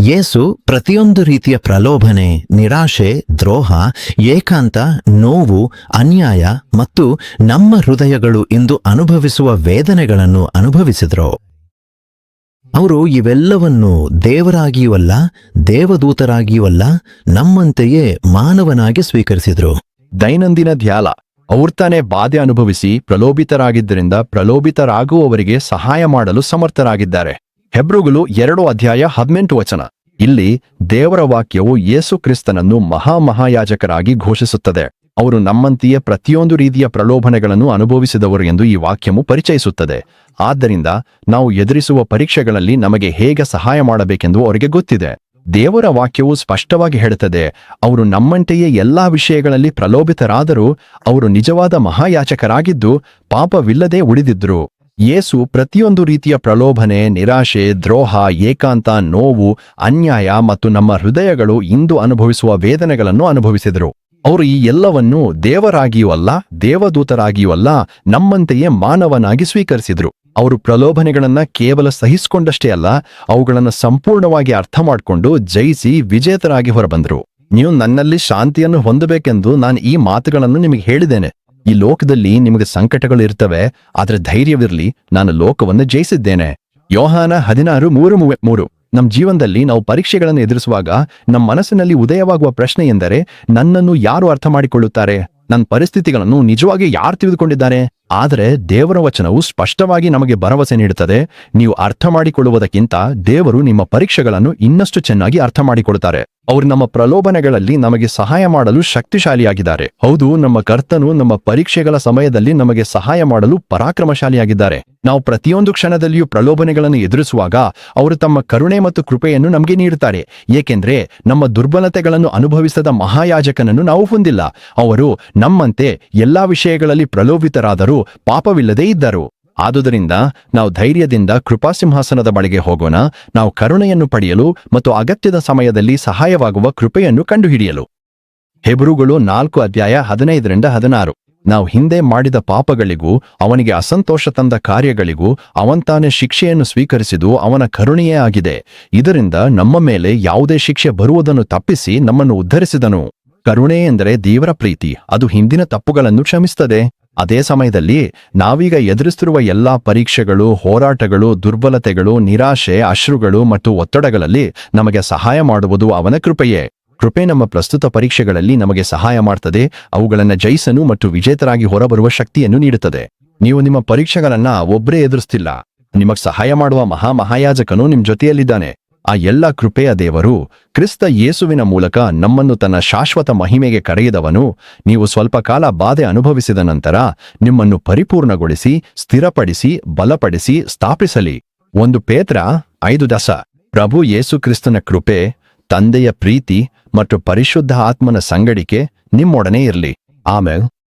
ಯೇಸು ಪ್ರತಿಯೊಂದು ರೀತಿಯ ಪ್ರಲೋಭನೆ, ನಿರಾಶೆ, ದ್ರೋಹ, ಏಕಾಂತ, ನೋವು, ಅನ್ಯಾಯ ಮತ್ತು ನಮ್ಮ ಹೃದಯಗಳು ಇಂದು ಅನುಭವಿಸುವ ವೇದನೆಗಳನ್ನು ಅನುಭವಿಸಿದರು? ಅವರು ಇವೆಲ್ಲವನ್ನು ದೇವರಾಗಿಯೂ ಅಲ್ಲ, ದೇವದೂತರಾಗಿಯೂ ಅಲ್ಲ, ನಮ್ಮಂತೆಯೇ ಮಾನವನಾಗಿ ಸ್ವೀಕರಿಸಿದ್ರು. ದೈನಂದಿನ ಧ್ಯಾಲ. ಅವ್ರ ತಾನೇ ಬಾಧೆ ಅನುಭವಿಸಿ ಪ್ರಲೋಭಿತರಾಗಿದ್ದರಿಂದ ಪ್ರಲೋಭಿತರಾಗುವವರಿಗೆ ಸಹಾಯ ಮಾಡಲು ಸಮರ್ಥರಾಗಿದ್ದಾರೆ. ಹೆಬ್ರುಗಳು ಎರಡು ಅಧ್ಯಾಯ ಹದಿನೆಂಟು ವಚನ. ಇಲ್ಲಿ ದೇವರ ವಾಕ್ಯವು ಯೇಸು ಕ್ರಿಸ್ತನನ್ನು ಮಹಾಮಹಾಯಾಜಕರಾಗಿ ಘೋಷಿಸುತ್ತದೆ. ಅವರು ನಮ್ಮಂತೆಯೇ ಪ್ರತಿಯೊಂದು ರೀತಿಯ ಪ್ರಲೋಭನೆಗಳನ್ನು ಅನುಭವಿಸಿದವರು ಎಂದು ಈ ವಾಕ್ಯವು ಪರಿಚಯಿಸುತ್ತದೆ. ಆದ್ದರಿಂದ ನಾವು ಎದುರಿಸುವ ಪರೀಕ್ಷೆಗಳಲ್ಲಿ ನಮಗೆ ಹೇಗೆ ಸಹಾಯ ಮಾಡಬೇಕೆಂದು ಅವರಿಗೆ ಗೊತ್ತಿದೆ. ದೇವರ ವಾಕ್ಯವು ಸ್ಪಷ್ಟವಾಗಿ ಹೇಳುತ್ತದೆ, ಅವರು ನಮ್ಮಂತೆಯೇ ಎಲ್ಲಾ ವಿಷಯಗಳಲ್ಲಿ ಪ್ರಲೋಭಿತರಾದರೂ ಅವರು ನಿಜವಾದ ಮಹಾಯಾಚಕರಾಗಿದ್ದು ಪಾಪವಿಲ್ಲದೆ ಉಳಿದಿದ್ರು ಯೇಸು ಪ್ರತಿಯೊಂದು ರೀತಿಯ ಪ್ರಲೋಭನೆ, ನಿರಾಶೆ, ದ್ರೋಹ, ಏಕಾಂತ, ನೋವು, ಅನ್ಯಾಯ ಮತ್ತು ನಮ್ಮ ಹೃದಯಗಳು ಇಂದು ಅನುಭವಿಸುವ ವೇದನೆಗಳನ್ನು ಅನುಭವಿಸಿದರು. ಅವರು ಈ ಎಲ್ಲವನ್ನೂ ದೇವರಾಗಿಯೂ ಅಲ್ಲ, ದೇವದೂತರಾಗಿಯೂ ಅಲ್ಲ, ನಮ್ಮಂತೆಯೇ ಮಾನವನಾಗಿ ಸ್ವೀಕರಿಸಿದರು. ಅವರು ಪ್ರಲೋಭನೆಗಳನ್ನ ಕೇವಲ ಸಹಿಸಿಕೊಂಡಷ್ಟೇ ಅಲ್ಲ, ಅವುಗಳನ್ನು ಸಂಪೂರ್ಣವಾಗಿ ಅರ್ಥ ಮಾಡಿಕೊಂಡು ಜಯಿಸಿ ವಿಜೇತರಾಗಿ ಹೊರಬಂದರು. ನೀವು ನನ್ನಲ್ಲಿ ಶಾಂತಿಯನ್ನು ಹೊಂದಬೇಕೆಂದು ನಾನು ಈ ಮಾತುಗಳನ್ನು ನಿಮಗೆ ಹೇಳಿದ್ದೇನೆ. ಈ ಲೋಕದಲ್ಲಿ ನಿಮಗೆ ಸಂಕಟಗಳು ಇರ್ತವೆ, ಆದರೆ ಧೈರ್ಯವಿರಲಿ, ನಾನು ಲೋಕವನ್ನು ಜಯಿಸಿದ್ದೇನೆ. ಯೋಹಾನ ಹದಿನಾರು ಮೂರು ಮೂರು. ನಮ್ಮ ಜೀವನದಲ್ಲಿ ನಾವು ಪರೀಕ್ಷೆಗಳನ್ನು ಎದುರಿಸುವಾಗ ನಮ್ಮ ಮನಸ್ಸಿನಲ್ಲಿ ಉದಯವಾಗುವ ಪ್ರಶ್ನೆ ಎಂದರೆ, ನನ್ನನ್ನು ಯಾರು ಅರ್ಥ ಮಾಡಿಕೊಳ್ಳುತ್ತಾರೆ? ನನ್ನ ಪರಿಸ್ಥಿತಿಗಳನ್ನು ನಿಜವಾಗಿ ಯಾರು ತಿಳಿದುಕೊಂಡಿದ್ದಾರೆ? ಆದರೆ ದೇವರ ವಚನವು ಸ್ಪಷ್ಟವಾಗಿ ನಮಗೆ ಭರವಸೆ ನೀಡುತ್ತದೆ. ನೀವು ಅರ್ಥ ಮಾಡಿಕೊಳ್ಳುವುದಕ್ಕಿಂತ ದೇವರು ನಿಮ್ಮ ಪರೀಕ್ಷೆಗಳನ್ನು ಇನ್ನಷ್ಟು ಚೆನ್ನಾಗಿ ಅರ್ಥ ಮಾಡಿಕೊಳ್ಳುತ್ತಾರೆ. ಅವರು ನಮ್ಮ ಪ್ರಲೋಭನೆಗಳಲ್ಲಿ ನಮಗೆ ಸಹಾಯ ಮಾಡಲು ಶಕ್ತಿಶಾಲಿಯಾಗಿದ್ದಾರೆ. ಹೌದು, ನಮ್ಮ ಕರ್ತನು ನಮ್ಮ ಪರೀಕ್ಷೆಗಳ ಸಮಯದಲ್ಲಿ ನಮಗೆ ಸಹಾಯ ಮಾಡಲು ಪರಾಕ್ರಮಶಾಲಿಯಾಗಿದ್ದಾರೆ. ನಾವು ಪ್ರತಿಯೊಂದು ಕ್ಷಣದಲ್ಲಿಯೂ ಪ್ರಲೋಭನೆಗಳನ್ನು ಎದುರಿಸುವಾಗ ಅವರು ತಮ್ಮ ಕರುಣೆ ಮತ್ತು ಕೃಪೆಯನ್ನು ನಮಗೆ ನೀಡುತ್ತಾರೆ. ಏಕೆಂದರೆ ನಮ್ಮ ದುರ್ಬಲತೆಗಳನ್ನು ಅನುಭವಿಸದ ಮಹಾಯಾಜಕನನ್ನು ನಾವು ಹೊಂದಿಲ್ಲ. ಅವರು ನಮ್ಮಂತೆ ಎಲ್ಲಾ ವಿಷಯಗಳಲ್ಲಿ ಪ್ರಲೋಭಿತರಾದರೂ ಪಾಪವಿಲ್ಲದೇ ಇದ್ದರು. ಆದುದರಿಂದ ನಾವು ಧೈರ್ಯದಿಂದ ಕೃಪಾಸಿಂಹಾಸನದ ಬಳಿಗೆ ಹೋಗೋಣ, ನಾವು ಕರುಣೆಯನ್ನು ಪಡೆಯಲು ಮತ್ತು ಅಗತ್ಯದ ಸಮಯದಲ್ಲಿ ಸಹಾಯವಾಗುವ ಕೃಪೆಯನ್ನು ಕಂಡುಹಿಡಿಯಲು. ಹೆಬ್ರುಗಳು ನಾಲ್ಕು ಅಧ್ಯಾಯ ಹದಿನೈದರಿಂದ ಹದಿನಾರು. ನಾವು ಹಿಂದೆ ಮಾಡಿದ ಪಾಪಗಳಿಗೂ, ಅವನಿಗೆ ಅಸಂತೋಷ ತಂದ ಕಾರ್ಯಗಳಿಗೂ, ಅವಂತಾನೆ ಶಿಕ್ಷೆಯನ್ನು ಸ್ವೀಕರಿಸಿದು ಅವನ ಕರುಣೆಯೇ ಆಗಿದೆ. ಇದರಿಂದ ನಮ್ಮ ಮೇಲೆ ಯಾವುದೇ ಶಿಕ್ಷೆ ಬರುವುದನ್ನು ತಪ್ಪಿಸಿ ನಮ್ಮನ್ನು ಉದ್ಧರಿಸಿದನು. ಕರುಣೆ ಎಂದರೆ ದೇವರ ಪ್ರೀತಿ, ಅದು ಹಿಂದಿನ ತಪ್ಪುಗಳನ್ನು ಕ್ಷಮಿಸುತ್ತದೆ. ಅದೇ ಸಮಯದಲ್ಲಿ ನಾವೀಗ ಎದುರಿಸುತ್ತಿರುವ ಎಲ್ಲಾ ಪರೀಕ್ಷೆಗಳು, ಹೋರಾಟಗಳು, ದುರ್ಬಲತೆಗಳು, ನಿರಾಶೆ, ಅಶ್ರುಗಳು ಮತ್ತು ಒತ್ತಡಗಳಲ್ಲಿ ನಮಗೆ ಸಹಾಯ ಮಾಡುವುದು ಅವನ ಕೃಪೆಯೇ. ಕೃಪೆ ನಮ್ಮ ಪ್ರಸ್ತುತ ಪರೀಕ್ಷೆಗಳಲ್ಲಿ ನಮಗೆ ಸಹಾಯ ಮಾಡ್ತದೆ. ಅವುಗಳನ್ನು ಜಯಿಸಲು ಮತ್ತು ವಿಜೇತರಾಗಿ ಹೊರಬರುವ ಶಕ್ತಿಯನ್ನು ನೀಡುತ್ತದೆ. ನೀವು ನಿಮ್ಮ ಪರೀಕ್ಷೆಗಳನ್ನ ಒಬ್ಬರೇ ಎದುರಿಸ್ತಿಲ್ಲ. ನಿಮಗೆ ಸಹಾಯ ಮಾಡುವ ಮಹಾ ಮಹಾಯಾಜಕನು ನಿಮ್ ಜೊತೆಯಲ್ಲಿದ್ದಾನೆ. ಆ ಎಲ್ಲ ಕೃಪೆಯ ದೇವರು ಕ್ರಿಸ್ತ ಯೇಸುವಿನ ಮೂಲಕ ನಮ್ಮನ್ನು ತನ್ನ ಶಾಶ್ವತ ಮಹಿಮೆಗೆ ಕರೆಯಿದವನು. ನೀವು ಸ್ವಲ್ಪ ಕಾಲ ಬಾಧೆ ಅನುಭವಿಸಿದ ನಂತರ ನಿಮ್ಮನ್ನು ಪರಿಪೂರ್ಣಗೊಳಿಸಿ, ಸ್ಥಿರಪಡಿಸಿ, ಬಲಪಡಿಸಿ, ಸ್ಥಾಪಿಸಲಿ. ಒಂದು ಪೇತ್ರ, ಐದು ದಸ. ಪ್ರಭು ಯೇಸು ಕ್ರಿಸ್ತನ ಕೃಪೆ, ತಂದೆಯ ಪ್ರೀತಿ ಮತ್ತು ಪರಿಶುದ್ಧ ಆತ್ಮನ ಸಂಗಡಿಕೆ ನಿಮ್ಮೊಡನೆ ಇರಲಿ. ಆಮೇಲೆ